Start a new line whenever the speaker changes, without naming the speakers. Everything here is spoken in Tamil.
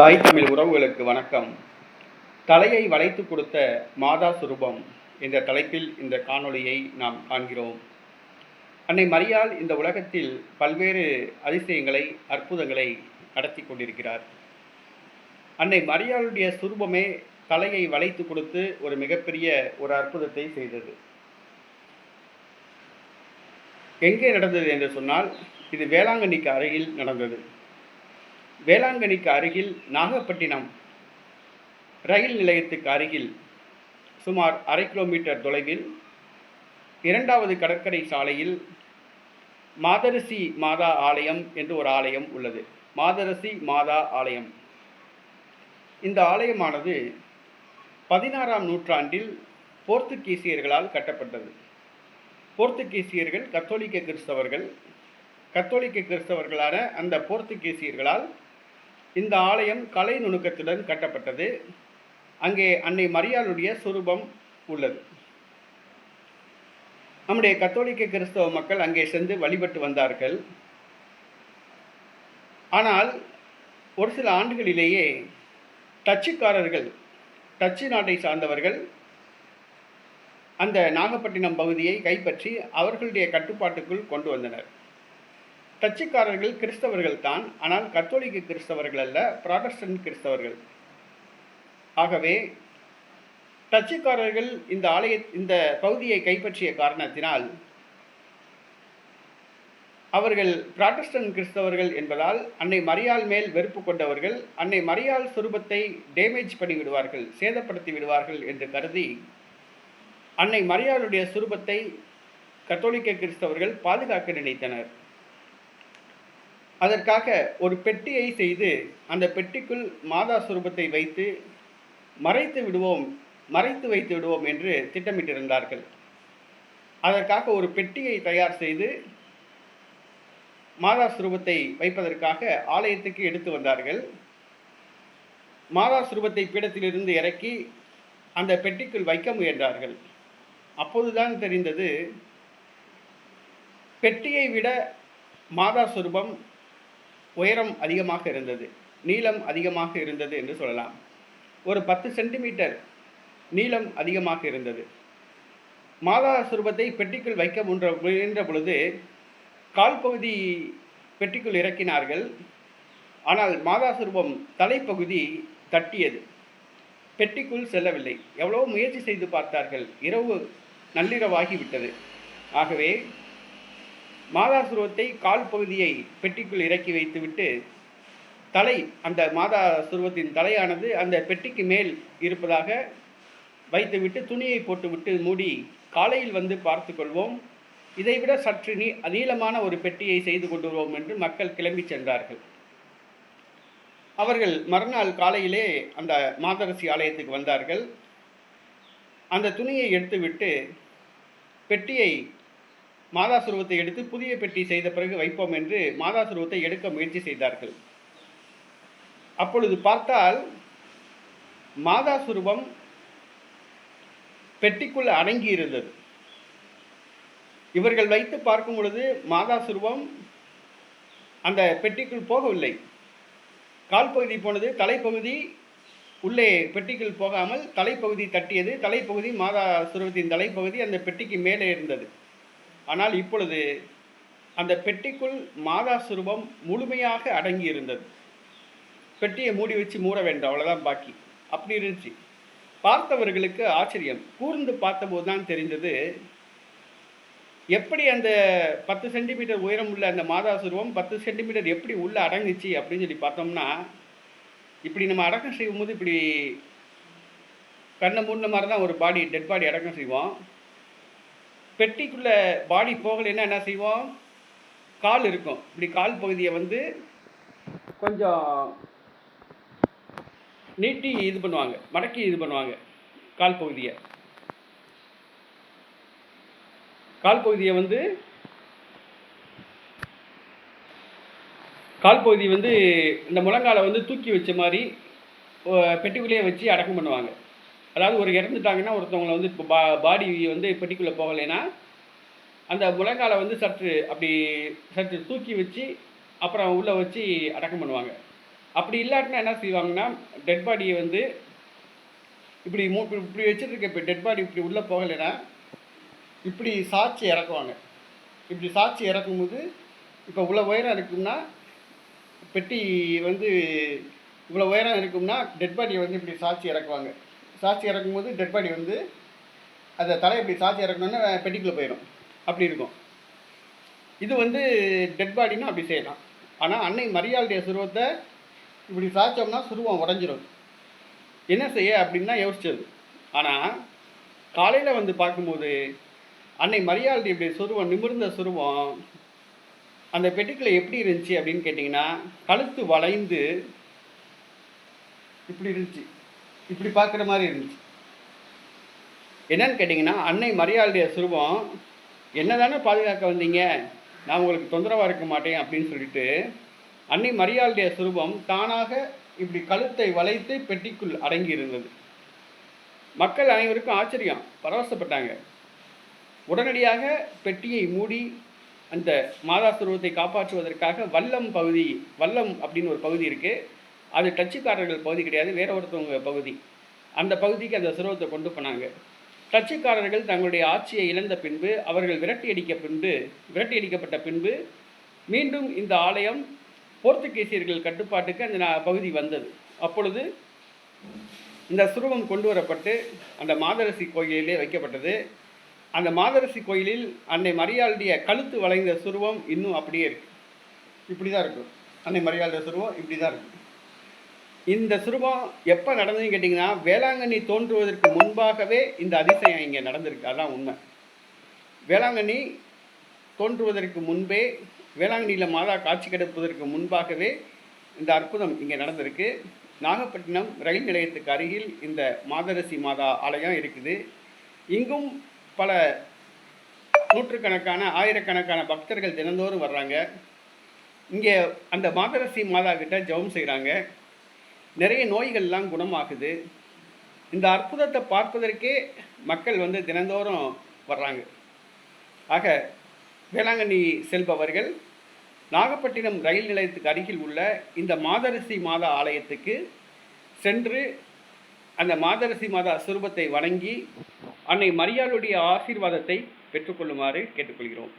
தாய் தமிழ் உறவுகளுக்கு வணக்கம். தலையை வளைத்து கொடுத்த மாதா சுரூபம் என்ற தலைப்பில் இந்த காணொளியை நாம் காண்கிறோம். அன்னை மரியாள் இந்த உலகத்தில் பல்வேறு அதிசயங்களை அற்புதங்களை நடத்தி கொண்டிருக்கிறார். அன்னை மரியாளுடைய சுரூபமே தலையை வளைத்து கொடுத்து ஒரு மிகப்பெரிய ஒரு அற்புதத்தை செய்தது. எங்கே நடந்தது என்று சொன்னால் இது வேளாங்கண்ணிக்கு அருகில் நடந்தது. வேளாங்கண்ணிக்கு அருகில் நாகப்பட்டினம் ரயில் நிலையத்துக்கு அருகில் சுமார் அரை கிலோமீட்டர் தொலைவில் இரண்டாவது கடற்கரை சாலையில் மாதரசி மாதா ஆலயம் என்று ஒரு ஆலயம் உள்ளது. மாதரசி மாதா ஆலயம். இந்த ஆலயமானது பதினாறாம் நூற்றாண்டில் போர்த்துகீசியர்களால் கட்டப்பட்டது. போர்த்துகீசியர்கள் கத்தோலிக்க கிறிஸ்தவர்கள் கத்தோலிக்க கிறிஸ்தவர்களான அந்த போர்த்துகீசியர்களால் இந்த ஆலயம் கலை நுணுக்கத்துடன் கட்டப்பட்டது. அங்கே அன்னை மரியாளுடைய சுரூபம் உள்ளது. நம்முடைய கத்தோலிக்க கிறிஸ்தவ மக்கள் அங்கே சென்று வழிபட்டு வந்தார்கள். ஆனால் ஒரு சில ஆண்டுகளிலேயே டச்சுக்காரர்கள் டச்சு நாட்டை சார்ந்தவர்கள் அந்த நாகப்பட்டினம் பகுதியை கைப்பற்றி அவர்களுடைய கட்டுப்பாட்டுக்குள் கொண்டு வந்தனர். டச்சுக்காரர்கள் கிறிஸ்தவர்கள் தான் ஆனால் கத்தோலிக்க கிறிஸ்தவர்கள் அல்ல ப்ராடஸ்டன்ட் கிறிஸ்தவர்கள். ஆகவே டச்சுக்காரர்கள் இந்த ஆலய இந்த பகுதியை கைப்பற்றிய காரணத்தினால் அவர்கள் பிராட்டஸ்டன்ட் கிறிஸ்தவர்கள் என்பதால் அன்னை மரியாள் மேல் வெறுப்பு கொண்டவர்கள் அன்னை மரியாள் சுரூபத்தை டேமேஜ் பண்ணி விடுவார்கள் சேதப்படுத்தி விடுவார்கள் என்று கருதி அன்னை மரியாளுடைய சுரூபத்தை கத்தோலிக்க கிறிஸ்தவர்கள் பாதுகாக்க நினைத்தனர். அதற்காக ஒரு பெட்டியை செய்து அந்த பெட்டிக்குள் மாதா சுரூபத்தை வைத்து மறைத்து விடுவோம் மறைத்து வைத்து விடுவோம் என்று திட்டமிட்டிருந்தார்கள். அதற்காக ஒரு பெட்டியை தயார் செய்து மாதா சுரூபத்தை வைப்பதற்காக ஆலயத்துக்கு எடுத்து வந்தார்கள். மாதா சுரூபத்தை பீடத்திலிருந்து இறக்கி அந்த பெட்டிக்குள் வைக்க முயன்றார்கள். அப்போதுதான் தெரிந்தது பெட்டியை விட மாதா சுரூபம் உயரம் அதிகமாக இருந்தது நீளம் அதிகமாக இருந்தது என்று சொல்லலாம். ஒரு பத்து சென்டிமீட்டர் நீளம் அதிகமாக இருந்தது. மாதா சுரூபத்தை பெட்டிக்குள் வைக்க முன்ற முயன்ற பொழுது கால் பகுதி பெட்டிக்குள் இறக்கினார்கள். ஆனால் மாதா சுரூபம் தலைப்பகுதி தட்டியது. பெட்டிக்குள் செல்லவில்லை. எவ்வளோ முயற்சி செய்து பார்த்தார்கள். இரவு நள்ளிரவாகிவிட்டது ஆகவே மாதாசுருவத்தை கால் பகுதியை பெட்டிக்குள் இறக்கி வைத்துவிட்டு தலை அந்த மாதா சுருவத்தின் தலையானது அந்த பெட்டிக்கு மேல் இருப்பதாக வைத்துவிட்டு துணியை போட்டுவிட்டு மூடி காலையில் வந்து பார்த்து கொள்வோம். இதைவிட சற்று நீ நீளமான ஒரு பெட்டியை செய்து கொண்டு வருவோம் என்று மக்கள் கிளம்பி சென்றார்கள். அவர்கள் மறுநாள் காலையிலே அந்த மாதரசி ஆலயத்துக்கு வந்தார்கள். அந்த துணியை எடுத்துவிட்டு பெட்டியை மாதா சுருவத்தை எடுத்து புதிய பெட்டி செய்த பிறகு வைப்போம் என்று மாதா சுருவத்தை எடுக்க முயற்சி செய்தார்கள். அப்பொழுது பார்த்தால் மாதா சுருவம் பெட்டிக்குள் அடங்கி இருந்தது இவர்கள் வைத்து பார்க்கும் பொழுது மாதா சுருவம் அந்த பெட்டிக்குள் போகவில்லை. கால் பகுதி போனது தலைப்பகுதி உள்ளே பெட்டிக்குள் போகாமல் தலைப்பகுதி தட்டியது. தலைப்பகுதி மாதா சுருவத்தின் தலைப்பகுதி அந்த பெட்டிக்கு மேலே இருந்தது. ஆனால் இப்பொழுது அந்த பெட்டிக்குள் மாதா சுரூபம் முழுமையாக அடங்கி இருந்தது பெட்டியை மூடி வச்சு மூட வேண்டும் அவ்வளோதான் பாக்கி. அப்படி இருந்துச்சு. பார்த்தவர்களுக்கு ஆச்சரியம். கூர்ந்து பார்த்தபோது தான் தெரிந்தது எப்படி அந்த பத்து சென்டிமீட்டர் உயரம் உள்ள அந்த மாதா சுருவம் பத்து சென்டிமீட்டர் எப்படி உள்ளே அடங்குச்சு அப்படின்னு சொல்லி பார்த்தோம்னா இப்படி நம்ம அடக்கம் செய்யும்போது இப்படி கண்ணை மூடின மாதிரி தான் ஒரு பாடி டெட் பாடி அடக்கம் செய்வோம். பெட்டிக்குள்ளே பாடி போகலைன்னா என்ன செய்வோம்? கால் இருக்கும். இப்படி கால் பகுதியை வந்து கொஞ்சம் நீட்டி இது பண்ணுவாங்க. மடக்கி இது பண்ணுவாங்க. கால் பகுதியை. கால் பகுதியை வந்து கால் பகுதி வந்து இந்த முழங்காலை வந்து தூக்கி வச்ச மாதிரி பெட்டிக்குள்ளேயே வச்சு அடக்கம் பண்ணுவாங்க. அதாவது ஒரு இறந்துட்டாங்கன்னா ஒருத்தவங்களை வந்து இப்போ பா பாடி வந்து பெட்டிக்குள்ளே போகலைன்னா அந்த முழங்கால வந்து சற்று அப்படி சற்று தூக்கி வச்சு அப்புறம் உள்ளே வச்சு அடக்கம் பண்ணுவாங்க. அப்படி இல்லாட்டினா என்ன செய்வாங்கன்னா டெட் பாடியை வந்து இப்படி மூ இப்படி இப்படி வச்சுட்டு இருக்க இப்போ டெட் பாடி இப்படி உள்ளே போகலைன்னா இப்படி சாட்சி இறக்குவாங்க. இப்படி சாட்சி இறக்கும்போது இப்போ இவ்வளோ உயரம் இருக்கும்னா பெட்டி வந்து இவ்வளோ உயரம் இருக்கும்னா டெட் பாடியை வந்து இப்படி சாட்சி இறக்குவாங்க. சாட்சி இறக்கும்போது டெட் பாடி வந்து அந்த தலையை இப்படி சாட்சி இறக்கணுன்னா பெட்டிக்குள்ளே போயிடும். அப்படி இருக்கும். இது வந்து டெட் பாடினா அப்படி செய்யலாம். ஆனால் அன்னை மரியாளுடைய சுருவத்தை இப்படி சாய்ச்சோம்னா சுருவம் உடஞ்சிரும். என்ன செய்ய அப்படின்னு தான் யோசிச்சது. ஆனால் காலையில் வந்து பார்க்கும்போது அன்னை மரியாளுடைய இப்படி சுருவம் நிமிர்ந்த சுருவம் அந்த பெட்டிக்குள்ளே எப்படி இருந்துச்சு அப்படின்னு கேட்டிங்கன்னா கழுத்து வளைந்து இப்படி இருந்துச்சு. இப்படி பார்க்குற மாதிரி இருந்துச்சு. என்னன்னு கேட்டிங்கன்னா அன்னை மரியாளுடைய சுருவம் என்ன தானே பாதுகாக்க வந்தீங்க? நான் உங்களுக்கு தொந்தரவாக இருக்க மாட்டேன் அப்படின்னு சொல்லிட்டு அன்னை மரியாளுடைய சுரூபம் தானாக இப்படி கழுத்தை வளைத்து பெட்டிக்குள் அடங்கி இருந்தது. மக்கள் அனைவருக்கும் ஆச்சரியம் பரவசப்பட்டாங்க. உடனடியாக பெட்டியை மூடி அந்த மாதா சுரூபத்தை காப்பாற்றுவதற்காக வல்லம் பகுதி வல்லம் அப்படின்னு ஒரு பகுதி இருக்குது அது டச்சுக்காரர்கள் பகுதி கிடையாது வேற ஒருத்தவங்க பகுதி. அந்த பகுதிக்கு அந்த சுரூபத்தை கொண்டு போனாங்க. டச்சுக்காரர்கள் தங்களுடைய ஆட்சியை இழந்த பின்பு அவர்கள் விரட்டி அடிக்க பின்பு விரட்டி அடிக்கப்பட்ட பின்பு மீண்டும் இந்த ஆலயம் போர்த்துகீசியர்கள் கட்டுப்பாட்டுக்கு அந்த நா- பகுதி வந்தது. அப்பொழுது இந்த சுரூபம் கொண்டு வரப்பட்டு அந்த மாதரசி கோயிலிலே வைக்கப்பட்டது. அந்த மாதரசி கோயிலில் அன்னை மரியாளுடைய கழுத்து வளைந்த சுருவம் இன்னும் அப்படியே இருக்கு. இப்படி தான் இருக்கும். அன்னை மரியாளுடைய சுருவம் இப்படி தான் இருக்கும் இந்த சுரூபம் எப்போ நடந்ததுன்னு கேட்டிங்கன்னா வேளாங்கண்ணி தோன்றுவதற்கு முன்பாகவே இந்த அதிசயம் இங்கே நடந்திருக்கு. அதான் உண்மை. வேளாங்கண்ணி தோன்றுவதற்கு முன்பே வேளாங்கண்ணியில் மாதா காட்சி கிடைப்பதற்கு முன்பாகவே இந்த அற்புதம் இங்கே நடந்திருக்கு. நாகப்பட்டினம் ரயில் நிலையத்துக்கு அருகில் இந்த மாதரசி மாதா ஆலயம் இருக்குது. இங்கும் பல நூற்றுக்கணக்கான ஆயிரக்கணக்கான பக்தர்கள் தினந்தோறும் வர்றாங்க. இங்கே அந்த மாதரசி மாதா கிட்ட ஜெபம் செய்கிறாங்க நிறைய நோய்கள்லாம் குணமாகுது. இந்த அற்புதத்தை பார்ப்பதற்கே மக்கள் வந்து தினந்தோறும் வர்றாங்க. ஆக வேளாங்கண்ணி செல்பவர்கள் நாகப்பட்டினம் ரயில் நிலையத்துக்கு அருகில் உள்ள இந்த மாதரசி மாதா ஆலயத்துக்கு சென்று அந்த மாதரசி மாதா சுரூபத்தை வணங்கி அன்னை மரியாளுடைய ஆசீர்வாதத்தை பெற்றுக்கொள்ளுமாறு கேட்டுக்கொள்கிறோம்.